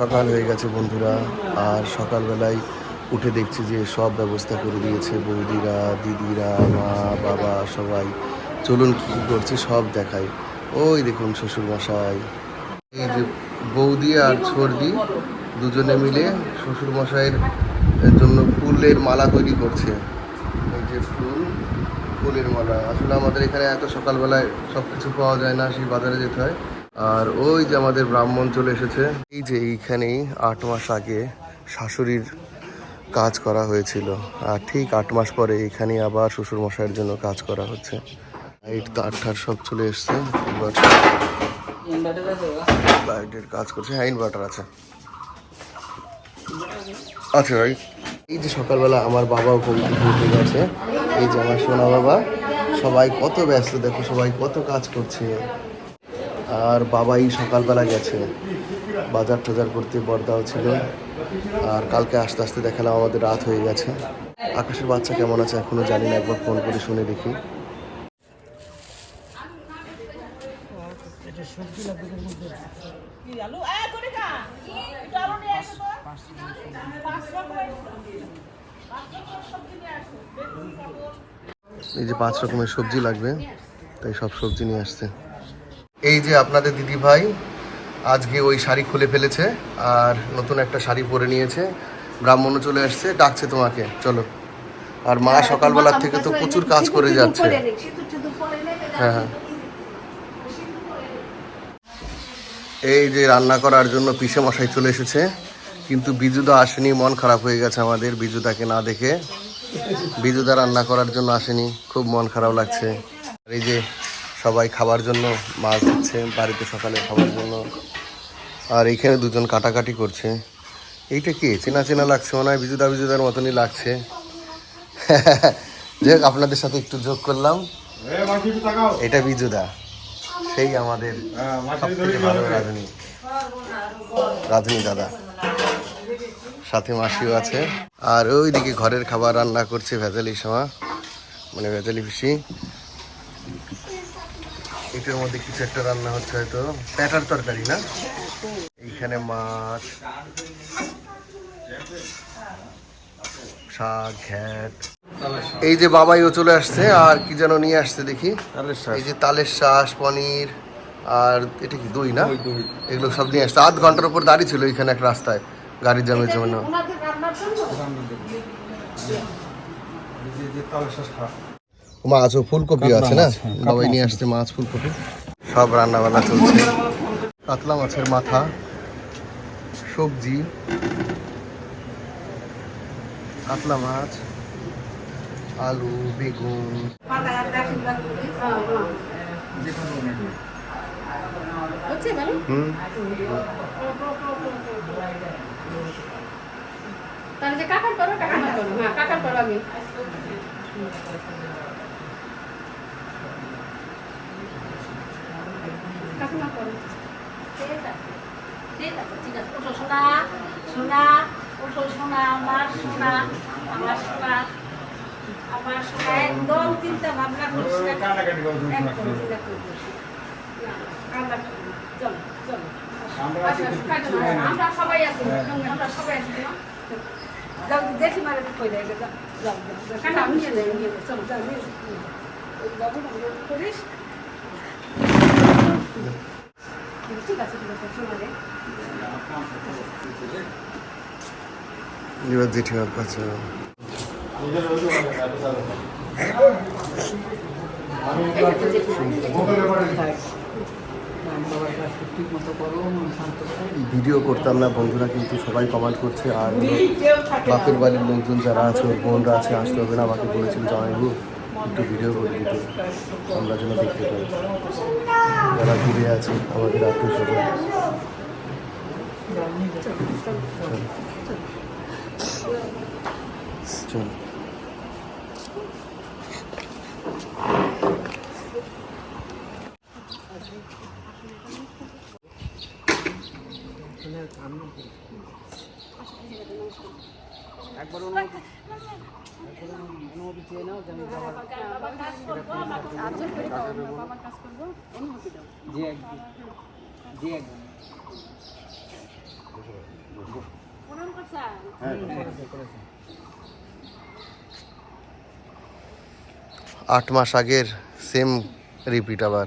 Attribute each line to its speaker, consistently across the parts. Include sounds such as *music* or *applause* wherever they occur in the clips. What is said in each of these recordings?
Speaker 1: সকাল হয়ে গেছে বন্ধুরা, আর সকালবেলায় উঠে দেখছি যে সব ব্যবস্থা করে দিয়েছে বৌদিরা, দিদিরা, মা, বাবা, সবাই। চলুন কী কী করছে সব দেখাই। ওই দেখুন শ্বশুর মশাই এই যে বৌদি আর ছর্দি দুজনে মিলে শ্বশুর মশাইয়ের জন্য ফুলের মালা তৈরি করছে। এই যে ফুল, ফুলের মালা। আসলে আমাদের এখানে এত সকালবেলায় সব কিছু পাওয়া যায় না, সেই বাজারে যেতে হয়। আর ওই যে আমাদের ব্রাহ্মণ চলে এসেছে। এই যে এইখানেই আট মাস আগে শাশুড়ির কাজ করা হয়েছিল। আর ঠিক আট মাস পরে এখানেই আবার শ্বশুর মশাইয়ের জন্য কাজ করা হচ্ছে। লাইট তার ঠার সব চলে এসছে। লাইটের কাজ করছে। হ্যাঁ ইনভার্টার আছে। আচ্ছা ভাই এই যে সকালবেলা আমার বাবাও থেকে উঠে গেছে। এই যে আমার সোনা বাবা, সবাই কত ব্যস্ত, দেখো সবাই কত কাজ করছে। আর বাবাই সকালবেলা গেছে। বাজার টাজার করতে বর্দাও ছিল আর কালকে আস্তে আস্তে দেখালাম আমাদের রাত হয়ে গেছে। আকাশের বাচ্চা কেমন আছে এখনও জানি না, একবার ফোন করে শুনে দেখি। এই যে পাঁচ রকমের সবজি লাগবে, তাই সব সবজি নিয়ে আসছে। এই যে আপনাদের দিদি ভাই আজকে ওই শাড়ি খুলে ফেলেছে আর নতুন একটা শাড়ি পরে নিয়েছে। ব্রাহ্মণও চলে আসছে ডাকছে তোমাকে। চলো। আর মা সকালবেলার থেকে তো প্রচুর কাজ করে যাচ্ছে। হ্যাঁ হ্যাঁ। এই যে রান্না করার জন্য পিসে মশাই চলে এসেছে কিন্তু বিজুদা আসেনি মন খারাপ হয়ে গেছে আমাদের বিজুদাকে না দেখে। বিজুদা রান্না করার জন্য আসেনি খুব মন খারাপ লাগছে। আর এই যে সবাই খাবার জন্য মাছ দিচ্ছে বাড়িতে সকালে খাবার জন্য। আর এইখানে দুজন কাটাকাটি করছে। এইটা কি? চেনা চেনা লাগছে মনে হয় বিজুদা বিজুদার মতনই লাগছে। *laughs* যাই হোক আপনাদের সাথে একটু যোগ করলাম। এটা বিজুদা। সেই আমাদের সবথেকে ভালো রাধুনি। রাধুনি দাদা। সাথে মাসিও আছে। আর ওইদিকে ঘরের খাবার রান্না করছে ভেজালি সমা মানে ভেজালি পিসি। এটার মধ্যে কিছু একটা রান্না হচ্ছে হয়তো। প্যাটার তরকারি না? এইখানে মাছ শাক ঘ্যাট। এই যে বাবাইও চলে আসছে আর কি যেন নিয়ে আসছে দেখি। এই যে তালের শ্বাস পনির আর এটা কি দই না? এগুলো সব নিয়ে আসছে। আধ ঘণ্টার উপর দাঁড়িয়ে ছিল এখানে একটা রাস্তায় গাড়ির জামের জন্য। মাছ ও ফুলকপি আছে না? বাবাই নিয়ে আসছে মাছ ফুলকপি। সব রান্না বান্না চলছে। কাতলা মাছের মাথা সবজি কাতলা মাছ আলু বেগুন। হুম
Speaker 2: তাহলে যে কাকার করো কাকার করো হ্যাঁ কাকার করো আমি। কাকিমা করো। ঠিক আছে। ঠিক আছে ঠিক আছে। ওঠো সোনা সোনা ওঠো সোনা আমার সোনা আমার সোনা আমার সোনা। একদম চিন্তা ভাবনা করিস না। একদম চিন্তা করিস না। চলো চলো। আমরা সবাই আছি। আমরা সবাই আছি? যাও দেখি মারে কই দেয় যাও যাও যাও। নিয়ে যাই নিয়ে চলো যাও নিয়ে বাবু করিস ঠিক আছে ঠিক আছে শোনা রে
Speaker 1: এবার জেঠিমার কাছে ভিডিও করতাম না বন্ধুরা কিন্তু সবাই কমেন্ট করছে আর বাপের বাড়ির লোকজন যারা আছে বোনরা আছে আসতে হবে না আমাকে বলেছিল জামাইবু একটু ভিডিও করে দিতে। আমরা যেন দেখতে পাই। যারা দূরে আছে, আমাদের আত্মীয় স্বজন। চল। আট মাস আগের সেম রিপিট আবার।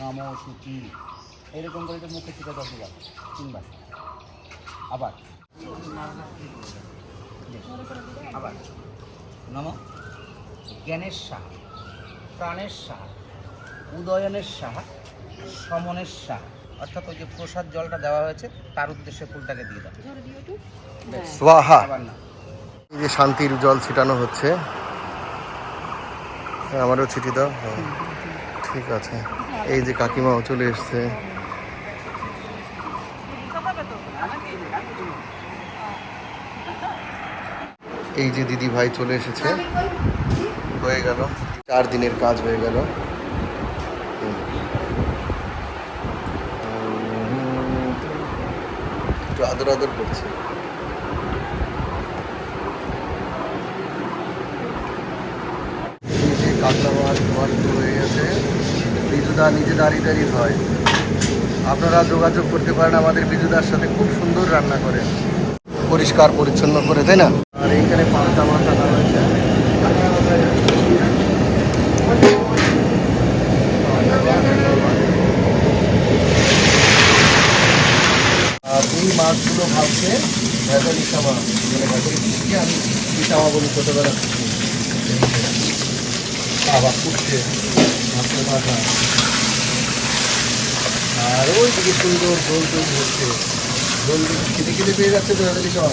Speaker 3: নমসূচি এরকম করে তো মুখে চিকা দশবার তিনবার। আবার। আবার। নম। জ্ঞানের সাহা প্রাণের সাহা উদয়নের সাহা সমনের সাহা। অর্থাৎ ওই যে প্রসাদ জলটা দেওয়া হয়েছে তার উদ্দেশ্যে ফুলটাকে দিয়ে দাও।
Speaker 1: স্বাহা।
Speaker 3: না
Speaker 1: এই যে শান্তির জল ছিটানো হচ্ছে। হ্যাঁ, আমারও ছিটি দাও। হ্যাঁ ঠিক আছে। এই যে কাকিমাও চলে এসছে। এই যে দিদি ভাই চলে এসেছে। হয়ে গেল। চার দিনের কাজ হয়ে গেল। একটু আদর আদর করছে। হয়ে গেছে বিজুদা নিজে দাঁড়িয়ে দাঁড়িয়ে হয়। আপনারা যোগাযোগ করতে পারেন, আমাদের বিজুদার সাথে খুব সুন্দর রান্না করেন পরিষ্কার, পরিচ্ছন্ন করে, তাই না? আর এইখানে আনা হয়েছে। আর এই মাছগুলো ভাবছে ভেতরি সামা মানে ভেতরি পিসিকে আমি পিসামা বলি ছোটোবেলা। বাবা ফুটছে। মাছের মাথা। আর ওই দিকে সুন্দর গোল তৈরি হচ্ছে। গোল দিকে খেতে খেতে পেয়ে যাচ্ছে তো ভেতরি সব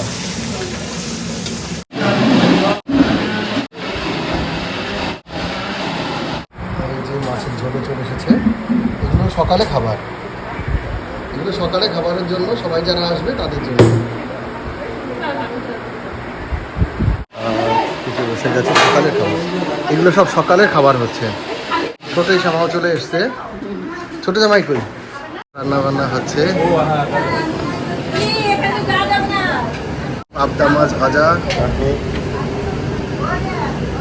Speaker 1: মাছের ঝোলে চলে এসেছে। এগুলো সকালে খাবার। এগুলো সকালে খাবারের জন্য সবাই যারা আসবে তাদের জন্য। কিছু বসে গেছে, সকালের খাবার। এগুলো সব সকালের খাবার হচ্ছে। ছোট সামাও চলে এসছে। ছোট জামাই কই? রান্না বান্না হচ্ছে। পাবদা মাছ ভাজা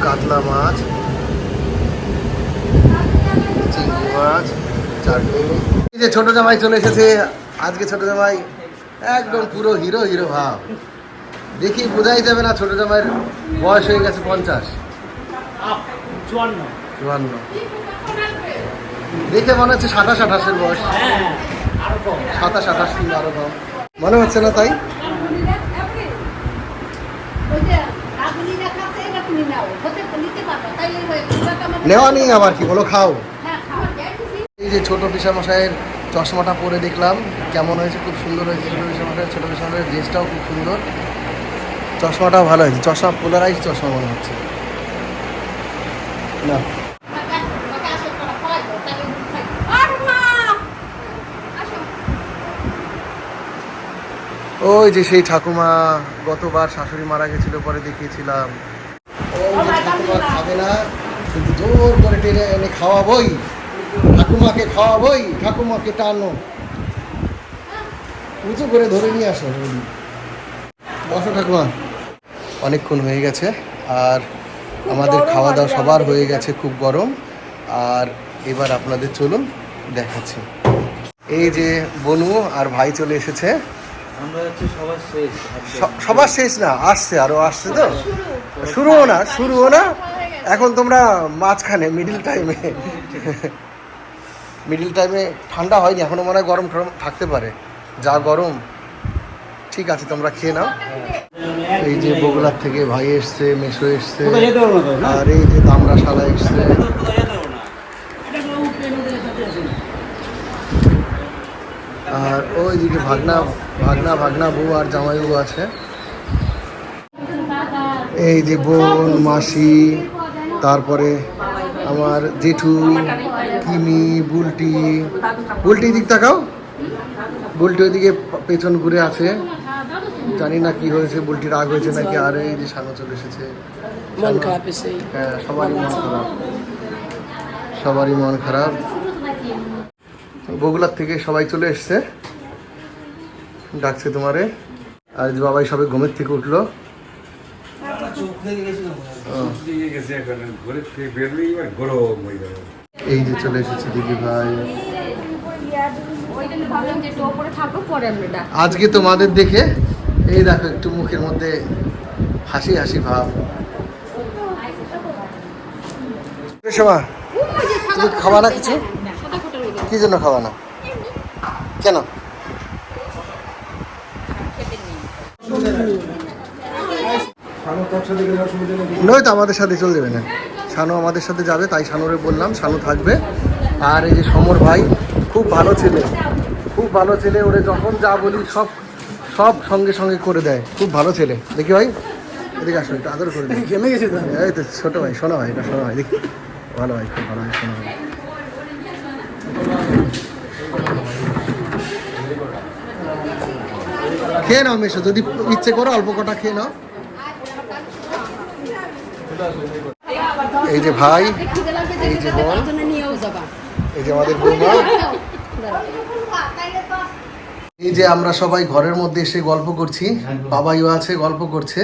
Speaker 1: কাতলা মাছ চিংড়ি মাছ চাটনি। এই যে ছোট জামাই চলে এসেছে আজকে ছোট জামাই একদম পুরো হিরো হিরো ভাব। দেখি বোঝাই যাবে না ছোট জামাইয়ের বয়স হয়ে গেছে পঞ্চাশ। চুয়ান্ন। দেখে মনে হচ্ছে সাতাশ আঠাশের বয়স। সাতাশ আঠাশ কিংবা আরও কম। মনে হচ্ছে না তাই? নেওয়া নেই আবার কি? বলো, খাও। এই যে ছোট পিসামশাইয়ের চশমাটা পরে দেখলাম, কেমন হয়েছে? খুব সুন্দর হয়েছে ছোট ছোট পিসামশাইয়ের ড্রেসটাও খুব সুন্দর। চশমাটাও ভালো হয়েছে। চশমা পোলারাইজ চশমা মনে হচ্ছে। না। ওই যে সেই ঠাকুমা গতবার শাশুড়ি মারা গেছিল পরে দেখিয়েছিলাম। ওই ঠাকুমা খাবে না কিন্তু জোর করে টেনে এনে খাওয়াবই। ঠাকুমাকে খাওয়াবই ঠাকুমাকে টানো। উঁচু করে ধরে নিয়ে আসো বৌদি। বসো ঠাকুমা। অনেকক্ষণ হয়ে গেছে আর আমাদের খাওয়া দাওয়া সবার হয়ে গেছে খুব গরম। আর এবার আপনাদের চলুন দেখাচ্ছি। এই যে বনু আর ভাই চলে এসেছে।
Speaker 3: সবার শেষ
Speaker 1: সবার শেষ না আসছে আরও আসছে তো। শুরুও না শুরুও না। এখন তোমরা মাঝখানে মিডিল টাইমে মিডিল টাইমে ঠান্ডা হয়নি এখনও মনে হয় গরম টরম থাকতে পারে। যা গরম ঠিক আছে তোমরা খেয়ে নাও। এই যে বগুড়ার থেকে ভাই এসছে মেশো এসছে আর এই যে দামরা শালা এসছে। আর ওই ওইদিকে ভাগনা ভাগনা ভাগনা বউ আর জামাই বউ আছে। এই যে বোন মাসি তারপরে আমার জেঠু কিমি বুলটি। বুলটি দিক তাকাও। বুলটি ওইদিকে পেছন ঘুরে আছে। জানি না কি হয়েছে বুলটি রাগ হয়েছে নাকি আর এই যে সানো চলে এসেছে।
Speaker 2: মন খারাপ
Speaker 1: হ্যাঁ সবারই মন খারাপ। সবারই মন খারাপ। বগুলার থেকে সবাই চলে এসছে। ডাকছে তোমারে। আর বাবাই সবে ঘুমের থেকে উঠল। এই যে চলে এসেছে দিদি ভাই। আজকে তোমাদের দেখে এই দেখো একটু মুখের মধ্যে হাসি হাসি ভাব। সোমা তুমি না কিছু? কি জন্য খাওয়া না? কেন? নয় তো আমাদের সাথে চলে যাবে না। শানু আমাদের সাথে যাবে তাই শানুরে বললাম শানু থাকবে। আর এই যে সমর ভাই খুব ভালো ছেলে। খুব ভালো ছেলে ওরে যখন যা বলি সব সব সঙ্গে সঙ্গে করে দেয়। খুব ভালো ছেলে। দেখি ভাই এদিকে আসো একটু আদর করে দিই। ঘেমে গেছে এই তো ছোট ভাই শোনো ভাই এটা শোনো ভাই দেখি। ভালো ভাই খুব ভালো ভাই শোনো ভাই। খেয়ে নাও মেশো, যদি ইচ্ছে করো অল্প কটা খেয়ে নাও। এই যে ভাই, এই যে বোন এই যে আমাদের বৌমা। এই যে আমরা সবাই ঘরের মধ্যে এসে গল্প করছি, বাবাইও আছে, গল্প করছে,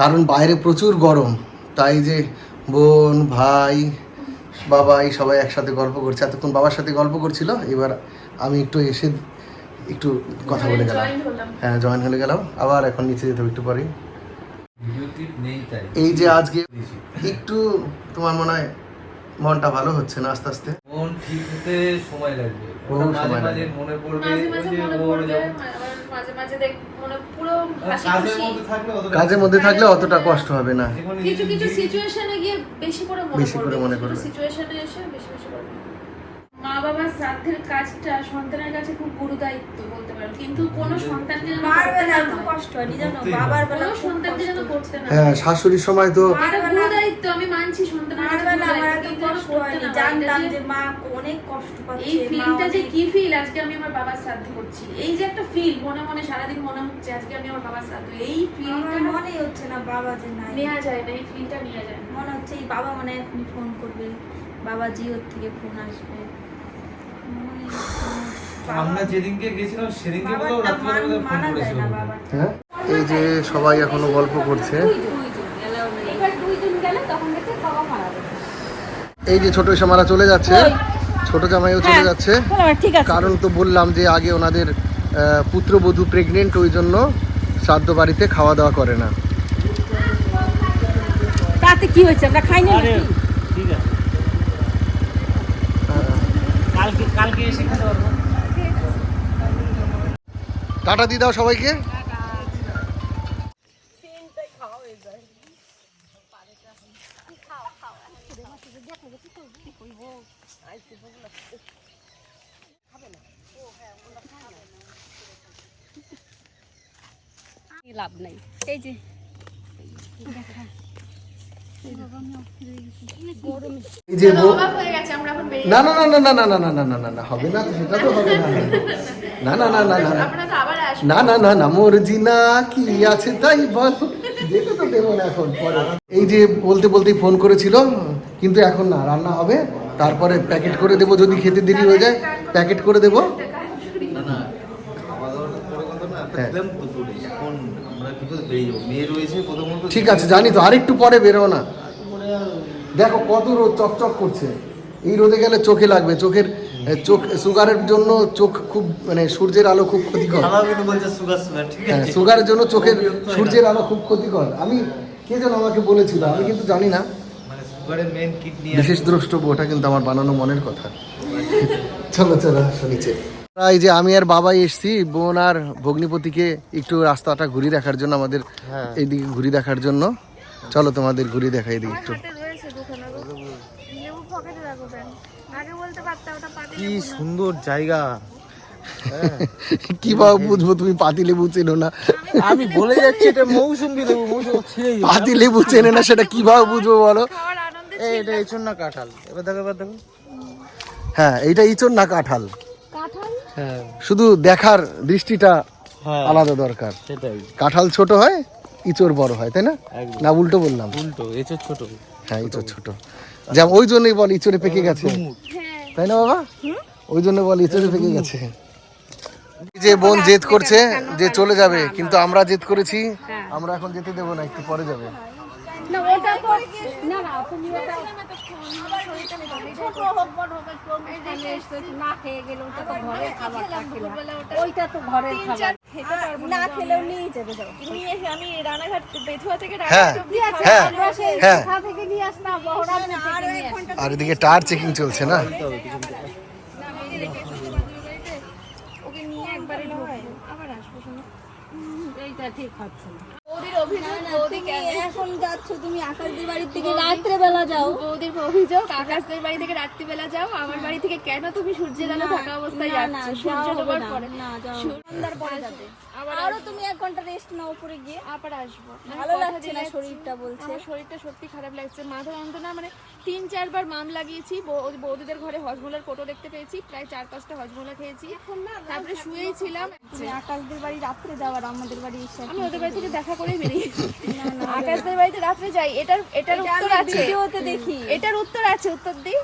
Speaker 1: কারণ বাইরে প্রচুর গরম। তাই যে বোন, ভাই, বাবাই সবাই একসাথে গল্প করছে। এতক্ষণ বাবার সাথে গল্প করছিল, এবার আমি একটু এসে একটু কথা বলে গেলাম। হ্যাঁ জয়েন হলে গেলাম। আবার এখন নিচে যেতে হবে একটু পরে এই যে আজকে একটু তোমার মনে হয় মনটা ভালো হচ্ছে না আস্তে আস্তে?
Speaker 4: মন ঠিক হতে সময় লাগবে। মাঝে মাঝে মনে পড়বে
Speaker 5: মাঝে মাঝে মনে মনে
Speaker 4: কাজের মধ্যে থাকলে অতটা
Speaker 1: কাজের মধ্যে থাকলে অতটা কষ্ট হবে না।
Speaker 5: কিছু কিছু সিচুয়েশনে গিয়ে বেশি করে মনে
Speaker 1: বেশি করে মনে পড়বে।
Speaker 5: সিচুয়েশনে এসে বেশি বেশি। মা বাবার শ্রাদ্ধের কাজটা সন্তানের কাছে খুব গুরু দায়িত্ব বলতে পারো। কিন্তু কোনো সন্তানকে যেন
Speaker 6: মার বেলা
Speaker 5: না
Speaker 6: এত
Speaker 5: হয়।
Speaker 6: কষ্ট হয়নি জানো বাবার বেলা
Speaker 5: সন্তানকে যেন করতে না হ্যাঁ
Speaker 1: শাশুড়ির সময় তো
Speaker 5: গুরু দায়িত্ব আমি মানছি সন্তানের কাছে
Speaker 6: আমার এত কষ্ট
Speaker 5: হয়।
Speaker 6: জানতাম যে মা অনেক কষ্ট পাচ্ছে
Speaker 5: এই ফিলটা যে কি ফিল আজকে আমি আমার বাবার শ্রাদ্ধ করছি। এই যে একটা ফিল মনে মনে সারাদিন মনে হচ্ছে আজকে আমি আমার বাবার শ্রাদ্ধ। এই ফিলটা
Speaker 6: মনেই হচ্ছে না বাবা যে নাই।
Speaker 5: নেওয়া যায় না এই ফিলটা নেওয়া যায়
Speaker 6: মনে হচ্ছে এই বাবা মনে হয় এখনই ফোন করবে। বাবা জিওর থেকে ফোন আসবে।
Speaker 4: আমরা যেদিনকে গেছিলাম সেদিনকে রাত্রিবেলা ফোন করেছিল।
Speaker 1: হ্যাঁ? এই যে সবাই এখনও গল্প করছে। এই যে ছোট শ্যামারা চলে যাচ্ছে ছোট জামাইও চলে যাচ্ছে।
Speaker 6: ঠিক
Speaker 1: কারণ তো বললাম যে আগে ওনাদের পুত্রবধূ প্রেগনেন্ট ওই জন্য শ্রাদ্ধ বাড়িতে খাওয়া দাওয়া করে না।
Speaker 6: তাতে কি হয়েছে? আমরা খাই না
Speaker 1: টাটা দিয়ে দাও সবাইকে।
Speaker 2: লাভ নাই। এই যে।
Speaker 1: এই যে না না না না না না না না না না না না হবে না তো, সেটা তো হবে না না না না না না না না না না না মোর জিনা কি আছে তাই বল যেতে তো দেবো না এখন পরে এই যে বলতে বলতেই ফোন করেছিল কিন্তু এখন না রান্না হবে তারপরে প্যাকেট করে দেবো যদি খেতে দেরি হয়ে যায় প্যাকেট করে দেবো
Speaker 4: না না খাওয়া পরে কথা না
Speaker 1: হ্যাঁ।
Speaker 4: দেখলাম এখন আমরা কি করে বেরিয়ে মেয়ে রয়েছে প্রথমত
Speaker 1: ঠিক আছে জানি তো আরেকটু পরে বেরো না দেখো কত রোদ চকচক করছে এই রোদে গেলে চোখে লাগবে চোখের চোখ সুগারের জন্য চোখ খুব মানে সূর্যের আলো খুব ক্ষতিকর। হ্যাঁ সুগারের জন্য চোখের সূর্যের আলো খুব ক্ষতিকর। আমি কে যেন আমাকে বলেছিল আমি কিন্তু জানি না।
Speaker 4: মানে সুগারের কিডনি
Speaker 1: বিশেষ দ্রষ্টব্য ওটা কিন্তু আমার বানানো মনের কথা। চলো চলো নিচে। এই যে আমি আর বাবাই এসছি বোন আর ভগ্নিপতিকে একটু রাস্তাটা ঘুরিয়ে দেখার জন্য আমাদের এইদিকে ঘুরিয়ে দেখার জন্য। চলো তোমাদের ঘুরিয়ে দেখাই দিই একটু
Speaker 6: রয়েছে দুখানা লেবু পকেটে রাখবেন আগে বলতে পারতাম ওটা পাতি
Speaker 4: কি সুন্দর জায়গা।
Speaker 1: কীভাবে বুঝব তুমি পাতি লেবু চেনো না।
Speaker 4: আমি বলে যাচ্ছি এটা মৌসুমি লেবু মৌসুমি
Speaker 1: পাতি লেবু চেনে না সেটা কীভাবে বুঝব বলো?
Speaker 4: এটা এচুন না কাঁঠাল। এবার দেখো এবার দেখো।
Speaker 1: হ্যাঁ এইটা ইচন না কাঁঠাল?
Speaker 5: কাঁঠাল?
Speaker 4: হ্যাঁ।
Speaker 1: শুধু দেখার দৃষ্টিটা
Speaker 4: হ্যাঁ।
Speaker 1: আলাদা দরকার।
Speaker 4: সেটাই।
Speaker 1: কাঁঠাল ছোট হয় ইচোর বড় হয় তাই না। না উল্টো বললাম।
Speaker 4: উল্টো এচুর ছোট।
Speaker 1: হ্যাঁ ইচোর ছোট। যেমন ওই জন্যই বল ইচোরে পেকে গেছে।
Speaker 5: হ্যাঁ
Speaker 1: তাই না বাবা? ওই জন্য বল ইচ্ছে পেকে গেছে। যে বোন জেদ করছে যে চলে যাবে কিন্তু আমরা জেদ করেছি আমরা এখন যেতে দেবো না একটু পরে যাবে।
Speaker 2: ঘরের খাবার ওইটা তো ঘরের খাবার
Speaker 5: না খেলেও নিয়ে যাবে যাও নিয়ে এসে আমি রানাঘাট বেথুয়া থেকে
Speaker 1: হ্যাঁ। হ্যাঁ। হ্যাঁ
Speaker 2: থেকে নিয়ে
Speaker 1: আর এদিকে টার চেকিং চলছে না?
Speaker 5: ওকে নিয়ে একবারে আবার আসব
Speaker 2: এইটা ঠিক হচ্ছে না।
Speaker 5: বৌদির অভিযোগ বৌদি
Speaker 6: এখন যাচ্ছ তুমি আকাশদের থেকে যাও।
Speaker 5: বৌদির অভিযোগ আকাশদের বাড়ি থেকে রাত্রিবেলা যাও আমার বাড়ি থেকে কেন তুমি সূর্যের আলো থাকা অবস্থায় যাচ্ছ? সূর্য ডোবার পরে।
Speaker 6: সন্ধ্যার পরে যাবে।
Speaker 5: আরও
Speaker 6: তুমি এক ঘণ্টা রেস্ট নাও উপরে গিয়ে।
Speaker 5: আবার আসব।
Speaker 6: ভালো লাগছে না শরীরটা বলছে।
Speaker 5: আমার শরীরটা সত্যি খারাপ লাগছে। মাথা যন্ত্রণা মানে তিন চারবার মাম লাগিয়েছি বৌদিদের ঘরে হজমোলার কোটো দেখতে পেয়েছি প্রায় চার পাঁচটা হজমোলা খেয়েছি। তারপরে শুয়েই ছিলাম।
Speaker 6: আকাশদের বাড়ি রাত্রে যাওয়ার আমাদের বাড়ি
Speaker 5: আমি ওদের বাড়ি থেকে দেখা করেই বেরিয়ে আকাশদের বাড়িতে রাত্রে যাই এটার এটার উত্তর আছে।
Speaker 6: দেখি।
Speaker 5: এটার উত্তর আছে উত্তর দিই।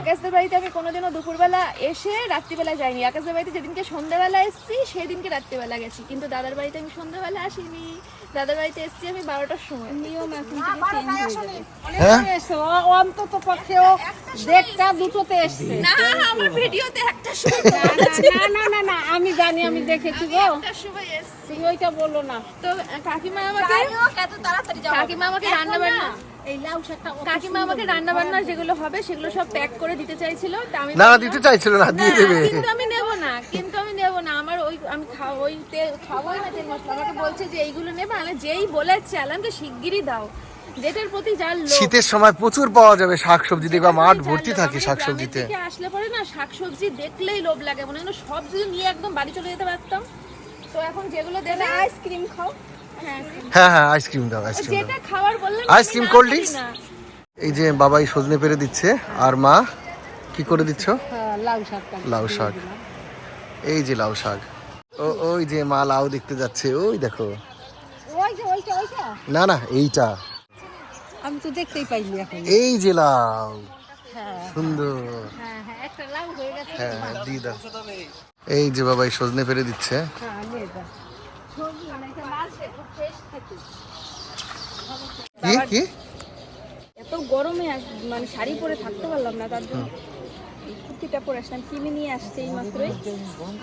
Speaker 5: আকাশদের বাড়িতে আমি কোনোদিনও দুপুরবেলা এসে রাত্রিবেলা যাইনি। আকাশদের বাড়িতে যেদিনকে সন্ধ্যাবেলা এসেছি সেদিনকে রাত্রিবেলা গেছি। কিন্তু দাদার বাড়িতে আমি সন্ধ্যাবেলা আসিনি। দাদার বাড়িতে এসেছি আমি বারোটার সময়।
Speaker 6: নিয়ম এখন হয়ে
Speaker 2: অন্তত পক্ষেও দেখটা দুটোতে এসছে।
Speaker 5: না আমার ভিডিওতে একটা
Speaker 2: না না না না আমি জানি আমি দেখেছি গো। তুমি ওইটা বলো না।
Speaker 5: তো কাকিমা আমাকে কাকিমা আমাকে রান্না বান্না
Speaker 2: এই লাউ শাকটা
Speaker 5: কাকিমা আমাকে রান্না বান্না যেগুলো হবে সেগুলো সব প্যাক করে দিতে চাইছিল তা আমি
Speaker 1: না দিতে চাইছিল না দিয়ে দেবে।
Speaker 5: কিন্তু আমি নেব না কিন্তু আমি নেব না। আমার ওই আমি খাওয়া ওই তেল খাবোই না তেল মশলা। আমাকে বলছে যে এইগুলো নেবে আমি যেই বলেছে শিগগিরই দাও। যেটার প্রতি যার লোক
Speaker 1: শীতের সময় প্রচুর পাওয়া যাবে শাকসবজি দেখবা মাঠ ভর্তি থাকে শাকসবজিতে।
Speaker 5: থেকে আসলে পরে না শাকসবজি দেখলেই লোভ লাগে মনে হয় সব যদি নিয়ে একদম বাড়ি চলে যেতে পারতাম। তো এখন যেগুলো দেবে
Speaker 6: আইসক্রিম খাও।
Speaker 5: হ্যাঁ
Speaker 1: হ্যাঁ আইসক্রিম দাও আইসক্রিম দাও। Ice cream, cold drinks? এই যে বাবাই সজনে পেরে দিচ্ছে আর মা কি করে দিচ্ছ?
Speaker 2: হ্যাঁ, লাউ
Speaker 1: শাক এই যে লাউ শাক। ও ওই যে মা লাউ দেখতে যাচ্ছে ওই দেখো।
Speaker 2: ওই যে ওইটা ওইটা
Speaker 1: না না এইটা।
Speaker 2: আমি তো দেখতেই পাইনি এখন।
Speaker 1: এই যে লাউ। সুন্দর।
Speaker 2: হ্যাঁ হ্যাঁ একটা লাউ হয়ে গেছে
Speaker 1: হ্যাঁ হ্যাঁ, দিয়ে দাও। এই যে বাবাই সজনে পেরে দিচ্ছে।
Speaker 2: হ্যাঁ নিয়ে যা
Speaker 1: কি? কি?
Speaker 6: এত গরমে আস- মানে শাড়ি পরে থাকতে পারলাম না তার জন্য কুর্তিটা পরে আসলাম কিনে নিয়ে আসছে এই মাত্রই।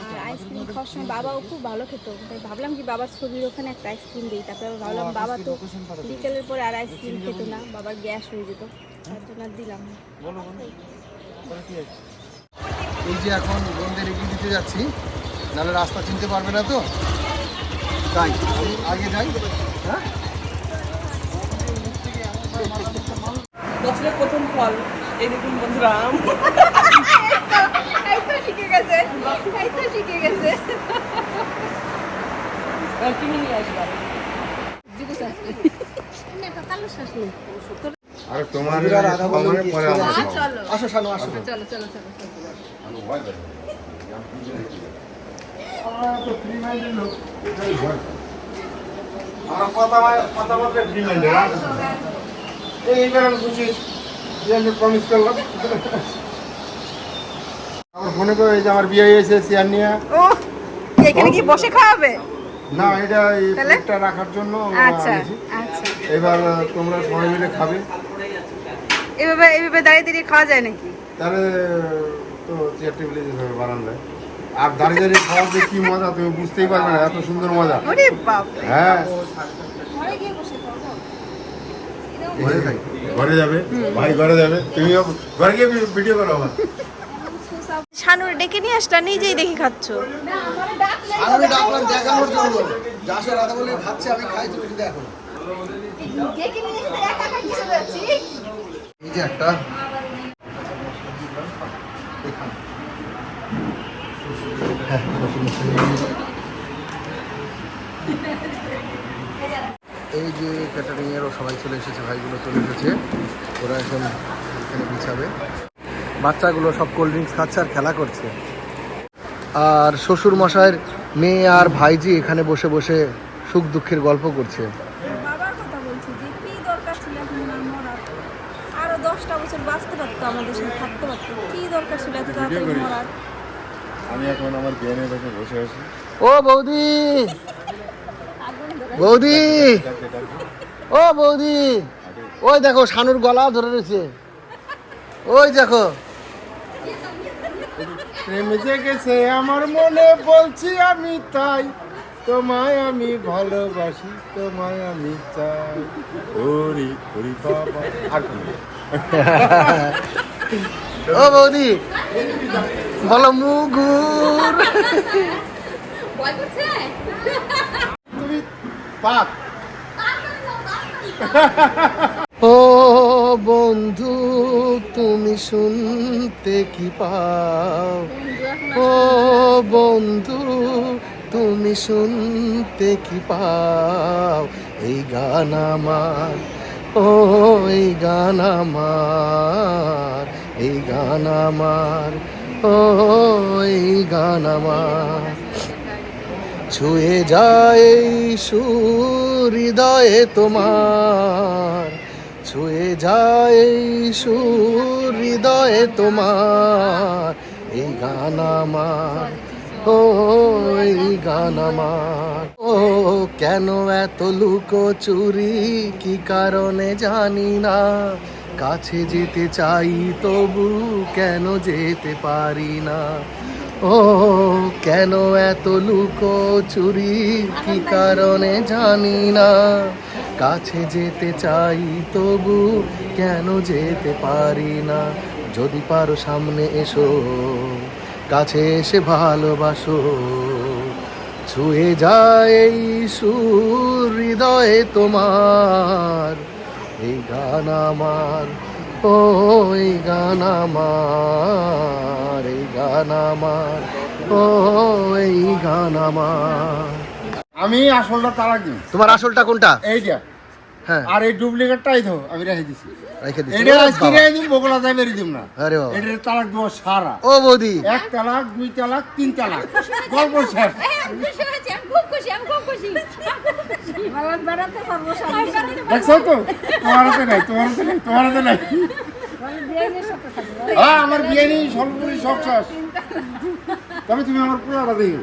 Speaker 6: আর আইসক্রিম খাওয়ার সময় বাবাও খুব ভালো খেত তাই ভাবলাম কি বাবার ছবির ওখানে একটা আইসক্রিম দিই তারপরে ভাবলাম বাবা তো বিকেলের পরে আর আইসক্রিম খেত না বাবার গ্যাস হয়ে যেত তার জন্য দিলাম
Speaker 1: এই যে এখন বোনদের এগিয়ে দিতে যাচ্ছি নাহলে রাস্তা চিনতে পারবে না তো? তাই আগে যাই হ্যাঁ?
Speaker 7: বছরের প্রথম ফল এই দেখুন বন্ধুরা আম।
Speaker 6: শিখে গেছে শিখে গেছে।
Speaker 7: কিনে নিয়ে আসবার
Speaker 8: আর। তোমার সময় পরে আমার
Speaker 1: আসো। শানু আসো
Speaker 8: আমার কথা কথা বলতে ফ্রি মাইন্ডে এইবার আমি খুশি যে আমি প্রমিস করলাম। আমার ফোনে করে এই যে আমার বিয়ে হয়েছে চেয়ার নিয়ে।
Speaker 7: ও এখানে কি বসে খাওয়াবে?
Speaker 8: না এটা এই প্লেটটা রাখার জন্য
Speaker 7: আচ্ছা আচ্ছা।
Speaker 8: এবার তোমরা সবাই মিলে খাবে।
Speaker 7: এভাবে এভাবে দাঁড়িয়ে দাঁড়িয়ে খাওয়া যায় নাকি?
Speaker 8: তাহলে তো চেয়ার টেবিলে যেতে হবে বারান্দায়। আর দাঁড়িয়ে দাঁড়িয়ে খাওয়া যে কি মজা তুমি বুঝতেই পারবে না এত সুন্দর মজা। হ্যাঁ। ঘরে যাই। ঘরে যাবে? ভাই ঘরে যাবে? তুমিও ঘরে গিয়ে ভিডিও করো আমার।
Speaker 6: শানুর ডেকে নিয়ে আসলা নিজেই দেখি খাচ্ছ।
Speaker 1: আমি ডাকলাম দেখানোর জন্য যাসো রাধা বলে ভাবছে আমি খাই তুমি একটু দেখো। এই যে একটা। হ্যাঁ, এই যে ক্যাটারিং এরও সবাই চলে এসেছে ভাইগুলো চলে এসেছে। ওরা এখন এখানে বিছাবে। বাচ্চাগুলো সব কোল্ড ড্রিঙ্কস খাচ্ছে আর খেলা করছে। আর শ্বশুর মশাইয়ের মেয়ে আর ভাইজি এখানে বসে বসে সুখ দুঃখের গল্প করছে।
Speaker 6: বাবার কথা বলছি যে কি দরকার ছিল এখন ওনার মরার? আরও দশটা বছর বাঁচতে পারতো আমাদের সাথে থাকতে পারতো। কি দরকার ছিল এত তাড়াতাড়ি মরার?
Speaker 8: আমি এখন আমার কাছে বসে আছি।
Speaker 1: ও বৌদি! বৌদি। ও বৌদি। ওই দেখো শানুর গলা ধরে রয়েছে। ওই দেখো।
Speaker 8: প্রেমে জেগেছে আমার মনে বলছি আমি তাই। তোমায় আমি ভালোবাসি তোমায় আমি চাই। বাবা। না।
Speaker 1: ও বৌদি বলো মুগুর।
Speaker 8: পাক।
Speaker 1: ও বন্ধু, তুমি শুনতে কি পাও? ও বন্ধু, তুমি শুনতে কি পাও? এই গান আমার, ও এই গান আমার, এই গান আমার, ও এই গান আমার। ছুঁয়ে যায় এই সুর হৃদয়ে তোমার। ছুঁয়ে যায় এই সুর হৃদয়ে তোমার। এই গান আমার, ও, এই গান আমার। ও, কেন এত লুকো চুরি কি কারণে জানি না। কাছে যেতে চাই তবু কেন যেতে পারি না? ও কেন এত লুকো চুরি? কি কারণে জানি না। কাছে যেতে চাই তবু কেন যেতে পারি না? যদি পারো সামনে এসো, কাছে এসে ভালোবাসো। ছুঁয়ে যায় এই সুর হৃদয়ে তোমার, এই গান আমার ও এই গান আমার এই গান আমার ও এই গান আমার।
Speaker 8: আমি আসলটা তালাক দিই
Speaker 1: তোমার আসলটা কোনটা?
Speaker 8: এইটা।
Speaker 1: হ্যাঁ।
Speaker 8: আর এই ডুপ্লিকেটটাই তো আমি রেখে দিছি।
Speaker 1: রেখে দিচ্ছি
Speaker 8: এটা আজকে রেখে বগলা যাই বেরিয়ে দিব না।
Speaker 1: আরে বাবা।
Speaker 8: এটার তালাক দেবো সারা।
Speaker 1: ও বৌদি।
Speaker 8: এক তালাক দুই তালাক তিন তালাক। গল্প শেষ।
Speaker 5: খুশি হয়েছি খুব খুশি আমি খুব খুশি।
Speaker 2: আমার বেড়াতে পারব সামনে
Speaker 8: দেখছ তো? তোমার হাতে নাই তোমার হাতে নাই তোমার হাতে নাই।
Speaker 2: বিয়ের সাথে থাকব।
Speaker 8: হ্যাঁ আমার বিয়ে নেই সর্বোপরি সব শেষ। তবে তুমি আমার পুরোটা দিও।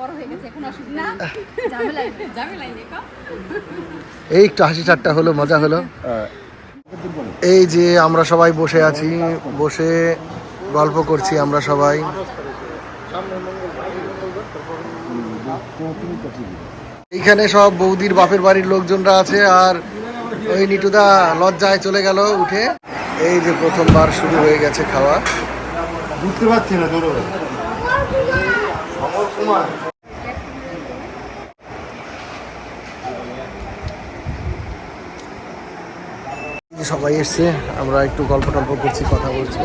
Speaker 5: বড় হয়ে গেছে এখন অসুবিধা না ঝামেলাই নেই, ঝামেলাই নেই কও।
Speaker 1: এই একটু হাসি ঠাট্টা হলো মজা হলো। এই যে আমরা সবাই বসে আছি বসে গল্প করছি আমরা সবাই। এইখানে সব বৌদির বাপের বাড়ির লোকজনরা আছে আর ওই নিটুদা লজ্জায় চলে গেল উঠে। এই যে প্রথমবার শুরু হয়ে গেছে খাওয়া।
Speaker 8: বুঝতে পারছি না তোর
Speaker 1: যে সবাই এসছে আমরা একটু গল্প টল্প করছি কথা বলছি।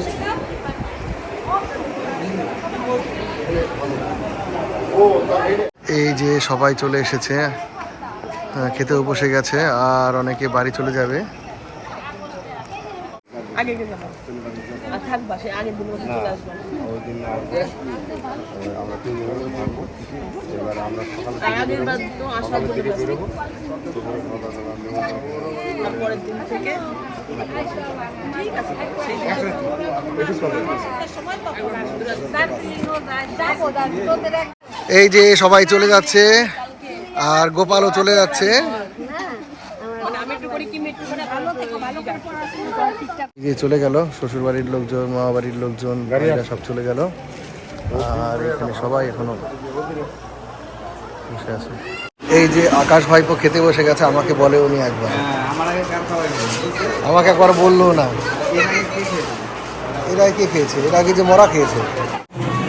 Speaker 1: এই যে সবাই চলে এসেছে খেতেও বসে গেছে আর অনেকে বাড়ি চলে যাবে।
Speaker 8: ওই দিন
Speaker 1: এই যে সবাই চলে যাচ্ছে, আর গোপালও চলে যাচ্ছে। চলে গেল শ্বশুর বাড়ির লোকজন মামা বাড়ির লোকজন সব চলে গেল। আর এখানে সবাই এখনও বসে আছে। এই যে আকাশ ভাইপো খেতে বসে গেছে, আমাকে বলে উনি একবার। আমাকে একবার বলল না। এরা কে খেয়েছে? এর আগে যে মরা খেয়েছে।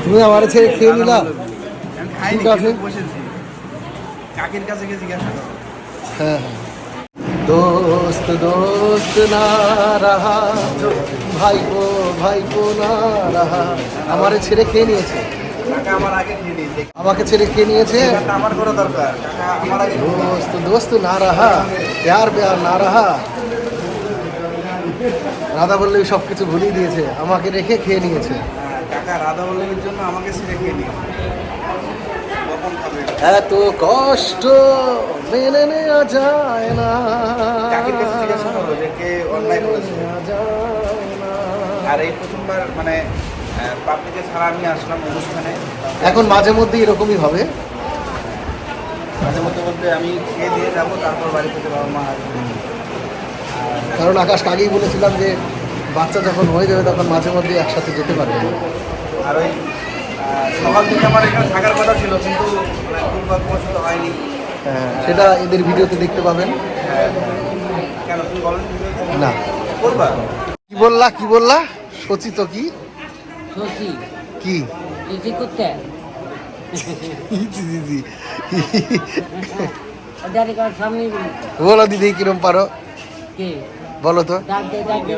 Speaker 1: তুমি আমার ছেড়ে খেয়ে নিলা? ঠিক আছে
Speaker 3: বসেছি কাকির কাছে গিয়ে জিজ্ঞাসা করো
Speaker 1: হ্যাঁ হ্যাঁ। दोस्त दोस्त ना रहा ভাইপো ভাইপো না রাহা আমারে ছেড়ে খেয়ে নিয়েছে
Speaker 3: আমার আগে খেয়ে নিয়েছে
Speaker 1: আমাকে ছেড়ে কে নিয়েছে
Speaker 3: এটা আমার করা দরকার কাকা আমার আগে খেয়ে নিয়েছে।
Speaker 1: दोस्त दोस्त ना रहा प्यार प्यार ना रहा রাধা বল্লভী সব কিছু ভুলিয়ে দিয়েছে আমাকে রেখে খেয়ে নিয়েছে
Speaker 3: হ্যাঁ, কাকা রাধা বল্লভীর জন্য আমাকে ছেড়ে খেয়ে নিয়েছে কখন খাবে
Speaker 1: এত কষ্ট মেনে নেওয়া যায় না।
Speaker 3: আর এই প্রথমবার মানে পাপড়িকে ছাড়া আমি আসলাম অনুষ্ঠানে।
Speaker 1: এখন মাঝে মধ্যে এরকমই হবে।
Speaker 3: মাঝে মধ্যে মধ্যে আমি খেয়ে দিয়ে যাব তারপর বাড়ি থেকে বাবা মা
Speaker 1: কারণ আকাশকে আগেই বলেছিলাম যে বাচ্চা যখন হয়ে যাবে তখন মাঝে মধ্যে একসাথে যেতে পারবে।
Speaker 3: আর ওই সকাল থেকে আমার এখানে থাকার কথা ছিল কিন্তু মানে, দুর্ভাগ্যবশত হয়নি।
Speaker 1: হ্যাঁ, সেটা এদের ভিডিওতে দেখতে পাবেন।
Speaker 3: কেন তুমি বলেন
Speaker 1: না
Speaker 3: করবা
Speaker 1: কি বললা কি বললা? সচি তো কি?
Speaker 2: সত্যি
Speaker 1: কি
Speaker 2: দিদি করতে
Speaker 1: জি, জি, বলো দিদি কিরম পারো?
Speaker 2: কে?
Speaker 1: বলো তো।
Speaker 2: ডাক দে ডাক দে।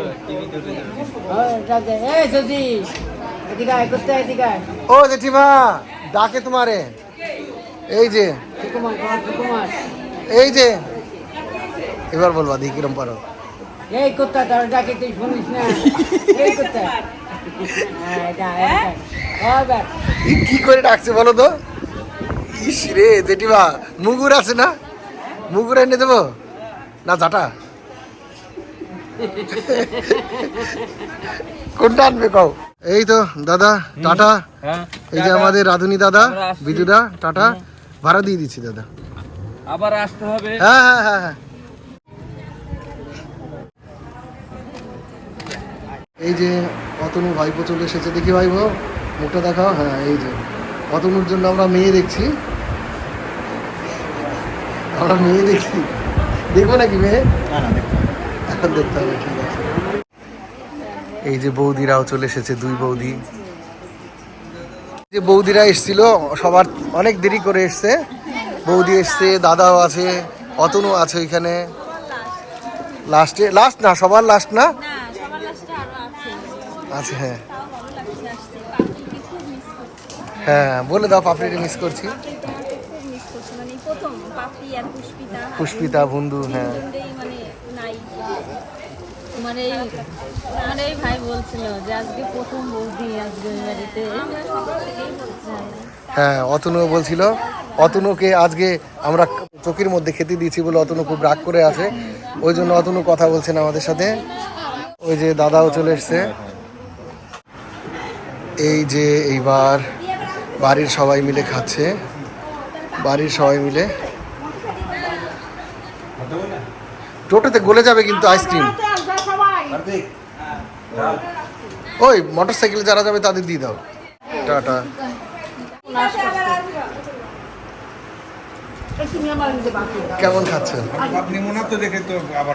Speaker 2: ও,
Speaker 1: জেঠিমা ডাকে তোমারে। এই যে এই যে। এবার বলবা দিদি কিরম পারো।
Speaker 2: এই করতে তোর ডাকে তুই শুনিস না? এই করতে হ্যাঁ, ব্যাস।
Speaker 1: ই কি করে ডাকছে বলো তো? ইস রে জেঠিমা মুগুর আছে না? মুগুর এনে দেবো? না জাটা কোনটা আনবে কও? এই তো দাদা টাটা। এই যে আমাদের রাধুনি দাদা বিজুদা টাটা। ভাড়া দিয়ে দিচ্ছি দাদা।
Speaker 4: আবার আসতে হবে।
Speaker 1: হ্যাঁ হ্যাঁ হ্যাঁ হ্যাঁ। এই যে অতনু ভাইপো চলে এসেছে। দেখি ভাইপো মুখটা দেখাও। হ্যাঁ এই যে। অতনুর জন্য আমরা মেয়ে দেখছি। আমরা মেয়ে দেখছি দেখব নাকি মেয়ে? দেখতে হবে ঠিক আছে এই যে বৌদিরাও চলে এসেছে দুই বৌদি। যে বৌদিরা এসছিল সবার অনেক দেরি করে এসছে। বৌদি এসছে দাদাও আছে অতনু আছে ওইখানে। লাস্টে লাস্ট না সবার লাস্ট না?
Speaker 5: আছে।
Speaker 1: হ্যাঁ। হ্যাঁ বলে দাও পাপড়িকে মিস করছি।
Speaker 5: মানে পুষ্পিতা।
Speaker 1: বন্ধু হ্যাঁ।
Speaker 5: মানে
Speaker 2: এই মানে এই ভাই বলছিল যে আজকে প্রথম বৌদি আজকে বাড়িতে।
Speaker 1: হ্যাঁ অতনু বলছিল, অতনুকে আজকে আমরা চোখের মধ্যে খেতে দিয়েছি বলে অতনু খুব রাগ করে আছে। ওই জন্য অতনু কথা বলছে না আমাদের সাথে। ওই যে দাদাও চলে এসছে। এই যে এইবার বাড়ির সবাই মিলে খাচ্ছে। বাড়ির সবাই মিলে। টোটোতে গলে যাবে কিন্তু আইসক্রিম। ওই মোটর সাইকেলে যারা যাবে তাদের দিয়ে দাও। টাটা। কেমন খাচ্ছেন?
Speaker 8: আপনি মনে তো দেখে তো আবার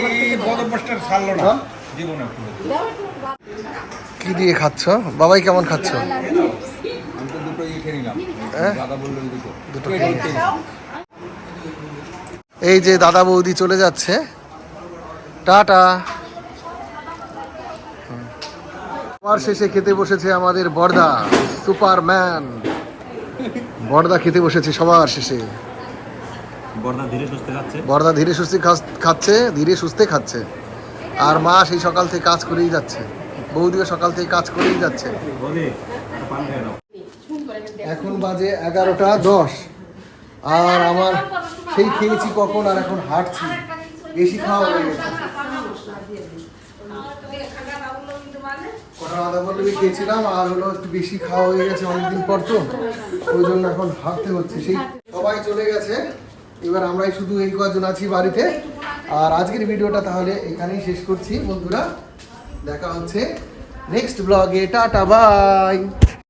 Speaker 8: এই পদপোস্টার ছাড়লো না। জীবনে
Speaker 1: কি দিয়ে খাচ্ছ? বাবাই কেমন খাচ্ছ?
Speaker 8: আমি তো দুটো ইয়ে
Speaker 1: হ্যাঁ? এই যে দাদা বৌদি চলে যাচ্ছে। টাটা। আমার শেষে খেতে বসেছে আমাদের বর্দা সুপারম্যান। বর্দা খেতে বসেছে সবার শেষে।
Speaker 4: বর্দা ধীরে সুস্থ যাচ্ছে
Speaker 1: বর্দা ধীরে সুস্থে খাচ্ছে ধীরে সুস্থে খাচ্ছে। আর মা সেই সকাল থেকে কাজ করেই যাচ্ছে। বৌদিও সকাল থেকে কাজ করেই যাচ্ছে। এখন বাজে এগারোটা দশ। আর আমার সেই খেয়েছি কখন আর এখন হাঁটছি। বেশি খাওয়া হয়ে গেছে। কটা দাওয়া করলে খেয়েছিলাম, আর হলো একটু বেশি খাওয়া হয়ে গেছে অনেকদিন পর তো, ওই জন্য এখন হাঁটতে হচ্ছে সেই। সবাই চলে গেছে, এবার আমরাই শুধু এই কজন আছি বাড়িতে। আর আজকের ভিডিওটা তাহলে এখানেই শেষ করছি, বন্ধুরা। দেখা হচ্ছে নেক্সট ব্লগে। Tata, bye.